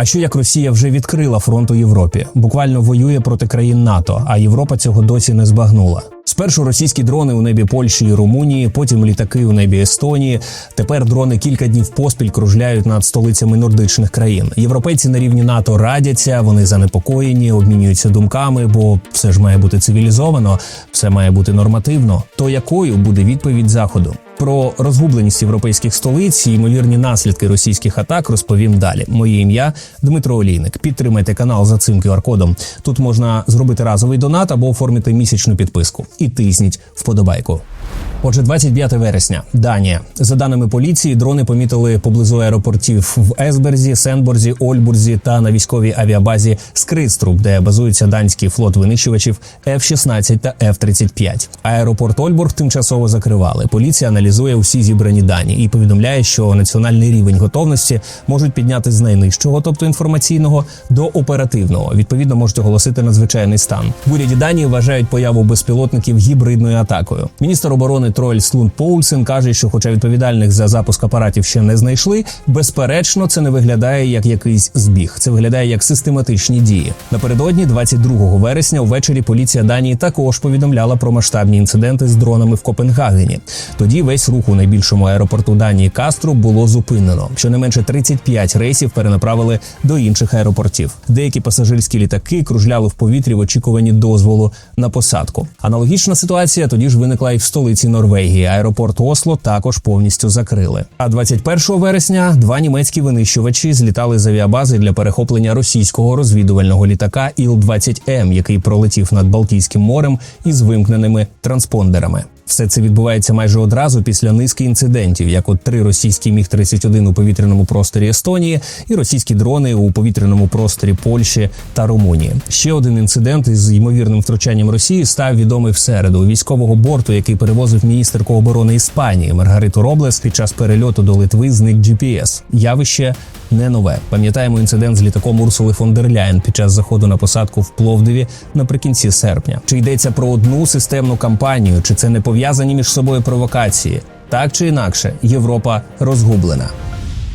А що як Росія вже відкрила фронт у Європі? Буквально воює проти країн НАТО, а Європа цього досі не збагнула. Спершу російські дрони у небі Польщі і Румунії, потім літаки у небі Естонії. Тепер дрони кілька днів поспіль кружляють над столицями нордичних країн. Європейці на рівні НАТО радяться, вони занепокоєні, обмінюються думками, бо все ж має бути цивілізовано, все має бути нормативно. То якою буде відповідь заходу? Про розгубленість європейських столиць і ймовірні наслідки російських атак розповім далі. Моє ім'я Дмитро Олійник. Підтримайте канал за цим QR-кодом. Тут можна зробити разовий донат або оформити місячну підписку. І тисніть вподобайку. Отже, 25 вересня, Данія. За даними поліції, дрони помітили поблизу аеропортів в Есберзі, Сенборзі, Ольбурзі та на військовій авіабазі Скриструб, де базується данський флот винищувачів F-16 та F-35. Аеропорт Ольбург тимчасово закривали. Поліція аналізує усі зібрані дані і повідомляє, що національний рівень готовності можуть підняти з найнижчого, тобто інформаційного, до оперативного. Відповідно, можуть оголосити надзвичайний стан. В уряді Данії вважають появу безпілотників гібридною атакою. Міністр оборони Троль Слун Поульсен каже, що, хоча відповідальних за запуск апаратів ще не знайшли, безперечно, це не виглядає як якийсь збіг. Це виглядає як систематичні дії. Напередодні, 22 вересня, увечері поліція Данії також повідомляла про масштабні інциденти з дронами в Копенгагені. Тоді весь рух у найбільшому аеропорту Данії Кастру було зупинено. Щонайменше 35 рейсів перенаправили до інших аеропортів. Деякі пасажирські літаки кружляли в повітрі в очікуванні дозволу на посадку. Аналогічна ситуація тоді ж виникла і в столиці Норвегії. Аеропорт Осло також повністю закрили. А 21 вересня два німецькі винищувачі злітали з авіабази для перехоплення російського розвідувального літака Іл-20М, який пролетів над Балтійським морем із вимкненими транспондерами. Все це відбувається майже одразу після низки інцидентів, як от три російські міг 31 у повітряному просторі Естонії і російські дрони у повітряному просторі Польщі та Румунії. Ще один інцидент із ймовірним втручанням Росії став відомий в середу. У військового борту, який перевозив міністерку оборони Іспанії Маргариту Роблес під час перельоту до Литви, зник GPS. Явище не нове. Пам'ятаємо інцидент з літаком Урсули фон дер Ляєн під час заходу на посадку в Пловдиві наприкінці серпня. Чи йдеться про одну системну кампанію, чи це не пов'язані між собою провокації? Так чи інакше, Європа розгублена.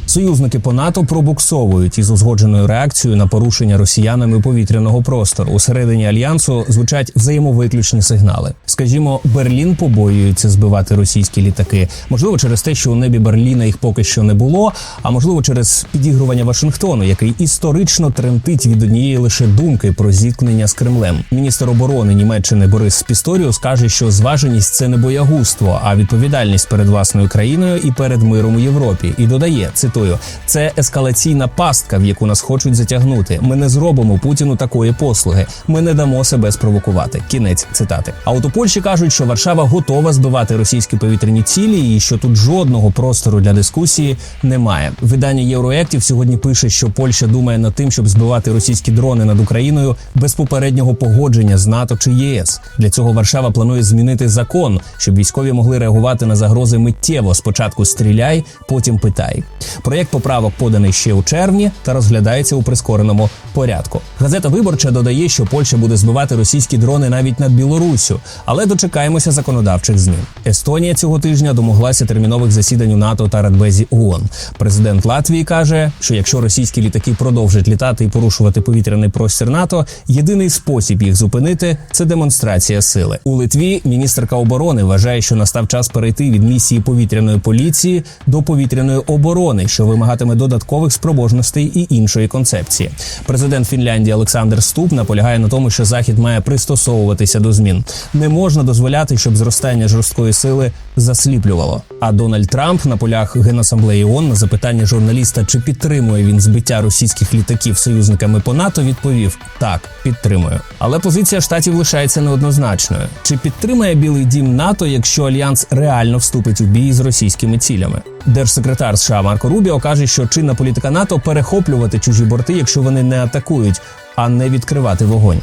Союзники по НАТО пробуксовують із узгодженою реакцією на порушення росіянами повітряного простору. Усередині альянсу звучать взаємовиключні сигнали. Скажімо, Берлін побоюється збивати російські літаки. Можливо, через те, що у небі Берліна їх поки що не було, а можливо, через підігрування Вашингтону, який історично тремтить від однієї лише думки про зіткнення з Кремлем. Міністр оборони Німеччини Борис Пісторіус каже, що зваженість це не боягузтво, а відповідальність перед власною країною і перед миром у Європі. І додає цитую: це ескалаційна пастка, в яку нас хочуть затягнути. Ми не зробимо Путіну такої послуги. Ми не дамо себе спровокувати. Кінець цитати. А от у Польщі кажуть, що Варшава готова збивати російські повітряні цілі, і що тут жодного простору для дискусії немає. Видання Євроектів сьогодні пише, що Польща думає над тим, щоб збивати російські дрони над Україною без попереднього погодження з НАТО чи ЄС. Для цього Варшава планує змінити закон, щоб військові могли реагувати на загрози миттєво. Спочатку стріляй, потім питай. Проєкт поправок поданий ще у червні та розглядається у прискореному порядку. Газета Виборча додає, що Польща буде збивати російські дрони навіть над Білоруссю, але дочекаємося законодавчих змін. Естонія цього тижня домоглася термінових засідань у НАТО та Радбезі ООН. Президент Латвії каже, що якщо російські літаки продовжать літати і порушувати повітряний простір НАТО, єдиний спосіб їх зупинити це демонстрація сили. У Литві міністерка оборони вважає, що настав час перейти від місії повітряної поліції до повітряної оборони, що вимагатиме додаткових спроможностей і іншої концепції. Президент Фінляндії Олександр Ступ наполягає на тому, що захід має пристосовуватися до змін. Не можна дозволяти, щоб зростання жорсткої сили засліплювало. А Дональд Трамп на полях генасамблеї ООН на запитання журналіста, чи підтримує він збиття російських літаків союзниками по НАТО, відповів: так, підтримую. Але позиція штатів лишається неоднозначною. Чи підтримає Білий Дім НАТО, якщо альянс реально вступить у бій з російськими цілями? Держсекретар США Марко Рубіо каже, що чинна політика НАТО перехоплювати чужі борти, якщо вони не атакують, а не відкривати вогонь.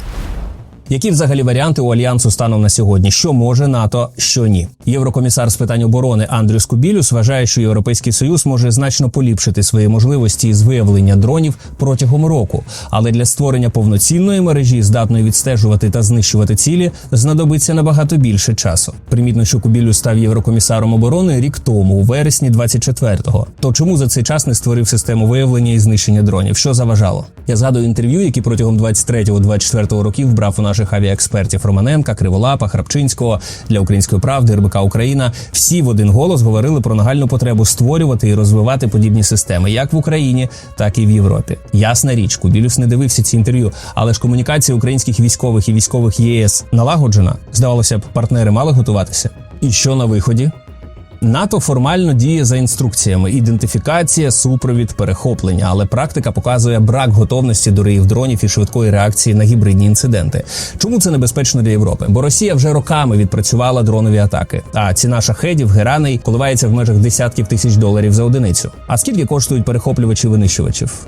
Які взагалі варіанти у альянсу станом на сьогодні? Що може НАТО, що ні? Єврокомісар з питань оборони Андрюс Кубілюс вважає, що Європейський Союз може значно поліпшити свої можливості з виявлення дронів протягом року. Але для створення повноцінної мережі, здатної відстежувати та знищувати цілі, знадобиться набагато більше часу. Примітно, що Кубілюс став єврокомісаром оборони рік тому, у вересні 24-го. То чому за цей час не створив систему виявлення і знищення дронів? Що заважало? Я згадую інтерв'ю, які протягом 23-24 років брав у наших авіаекспертів Романенка, Криволапа, Храпчинського для української правди, РБК Україна. Всі в один голос говорили про нагальну потребу створювати і розвивати подібні системи, як в Україні, так і в Європі. Ясна річ, Кубілюс не дивився ці інтерв'ю, але ж комунікація українських військових і військових ЄС налагоджена. Здавалося б, партнери мали готуватися. І що на виході? НАТО формально діє за інструкціями: ідентифікація, супровід, перехоплення, але практика показує брак готовності до реїв дронів і швидкої реакції на гібридні інциденти. Чому це небезпечно для Європи? Бо Росія вже роками відпрацювала дронові атаки. А ціна шахедів, гераней коливається в межах десятків тисяч доларів за одиницю. А скільки коштують перехоплювачі винищувачів?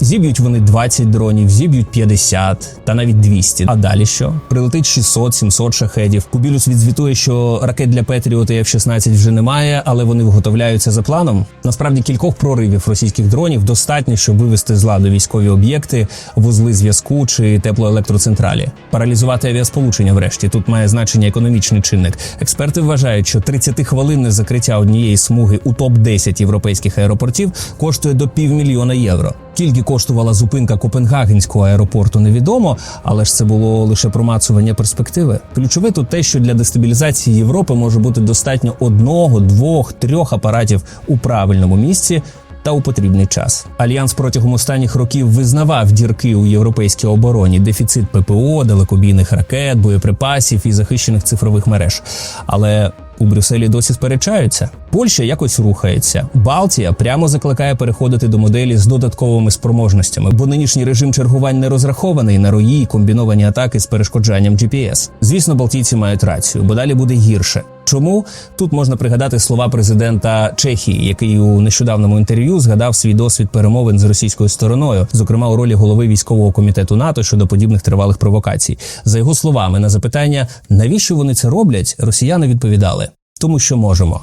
Зіб'ють вони 20 дронів, зіб'ють 50 та навіть 200. А далі що? Прилетить 600-700 шахедів. Кубілюс відзвітує, що ракет для Петріот і F-16 вже немає, але вони виготовляються за планом. Насправді кількох проривів російських дронів достатньо, щоб вивести з ладу військові об'єкти, вузли зв'язку чи теплоелектроцентралі. Паралізувати авіасполучення. Врешті тут має значення економічний чинник. Експерти вважають, що 30-хвилинне закриття однієї смуги у топ 10 європейських аеропортів коштує до півмільйона євро. Скільки коштувала зупинка Копенгагенського аеропорту, невідомо, але ж це було лише промацування перспективи. Ключове тут те, що для дестабілізації Європи може бути достатньо одного, двох, трьох апаратів у правильному місці. Та у потрібний час альянс протягом останніх років визнавав дірки у європейській обороні, дефіцит ППО, далекобійних ракет, боєприпасів і захищених цифрових мереж. Але у Брюсселі досі сперечаються. Польща якось рухається. Балтія прямо закликає переходити до моделі з додатковими спроможностями, бо нинішній режим чергувань не розрахований на рої і комбіновані атаки з перешкоджанням GPS. Звісно, Балтійці мають рацію, бо далі буде гірше. Чому тут можна пригадати слова президента Чехії, який у нещодавному інтерв'ю згадав свій досвід перемовин з російською стороною, зокрема у ролі голови військового комітету НАТО щодо подібних тривалих провокацій. За його словами, на запитання, навіщо вони це роблять, росіяни відповідали: тому що можемо.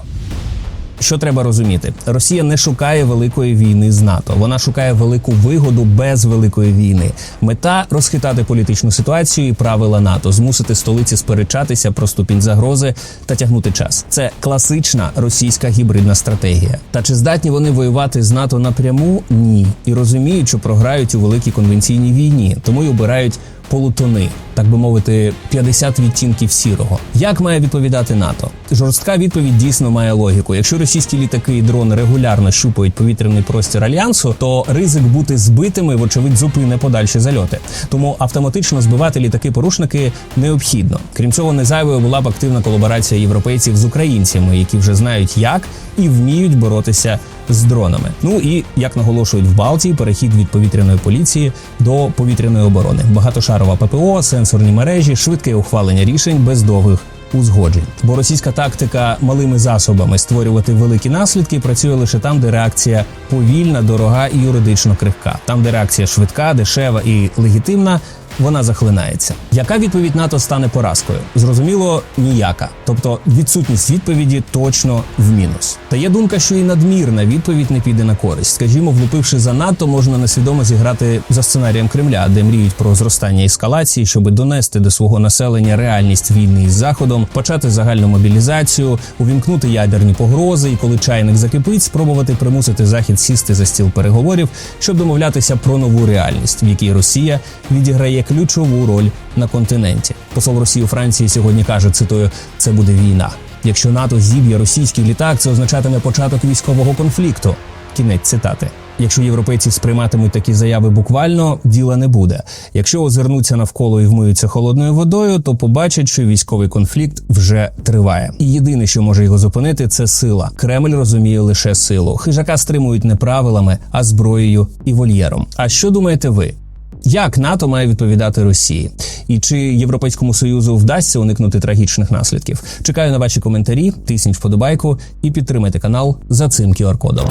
Що треба розуміти? Росія не шукає великої війни з НАТО. Вона шукає велику вигоду без великої війни. Мета розхитати політичну ситуацію і правила НАТО, змусити столиці сперечатися про ступінь загрози та тягнути час. Це класична російська гібридна стратегія. Та чи здатні вони воювати з НАТО напряму? Ні. І розуміють, що програють у великій конвенційній війні, тому й обирають полутони, так би мовити, 50 відтінків сірого. Як має відповідати НАТО? Жорстка відповідь дійсно має логіку. Якщо російські літаки і дрони регулярно щупають повітряний простір альянсу, то ризик бути збитими, вочевидь, зупине подальші зальоти. Тому автоматично збивати літаки-порушники необхідно. Крім цього, не зайвою була б активна колаборація європейців з українцями, які вже знають, як і вміють боротися з дронами. Ну і як наголошують в Балтії, перехід від повітряної поліції до повітряної оборони, багатошарова ППО, сенсорні мережі, швидке ухвалення рішень без довгих. Узгоджень, бо російська тактика малими засобами створювати великі наслідки працює лише там, де реакція повільна, дорога і юридично крихка. Там, де реакція швидка, дешева і легітимна, вона захлинається. Яка відповідь НАТО стане поразкою? Зрозуміло, ніяка. Тобто відсутність відповіді точно в мінус. Та є думка, що і надмірна відповідь не піде на користь. Скажімо, влупивши занадто, можна несвідомо зіграти за сценарієм Кремля, де мріють про зростання ескалації, щоб донести до свого населення реальність війни із заходом, почати загальну мобілізацію, увімкнути ядерні погрози, і коли чайник закипить, спробувати примусити захід сісти за стіл переговорів, щоб домовлятися про нову реальність, в якій Росія відіграє ключову роль на континенті. Посол Росії у Франції сьогодні каже: цитую, це буде війна. Якщо НАТО зіб'є російський літак, це означатиме початок військового конфлікту. Кінець цитати. Якщо європейці сприйматимуть такі заяви буквально, діла не буде. Якщо озирнуться навколо і вмиються холодною водою, то побачать, що військовий конфлікт вже триває. І єдине, що може його зупинити, це сила. Кремль розуміє лише силу. Хижака стримують не правилами, а зброєю і вольєром. А що думаєте ви? Як НАТО має відповідати Росії, і чи Європейському союзу вдасться уникнути трагічних наслідків? Чекаю на ваші коментарі, тисніть вподобайку і підтримайте канал за цим QR-кодом.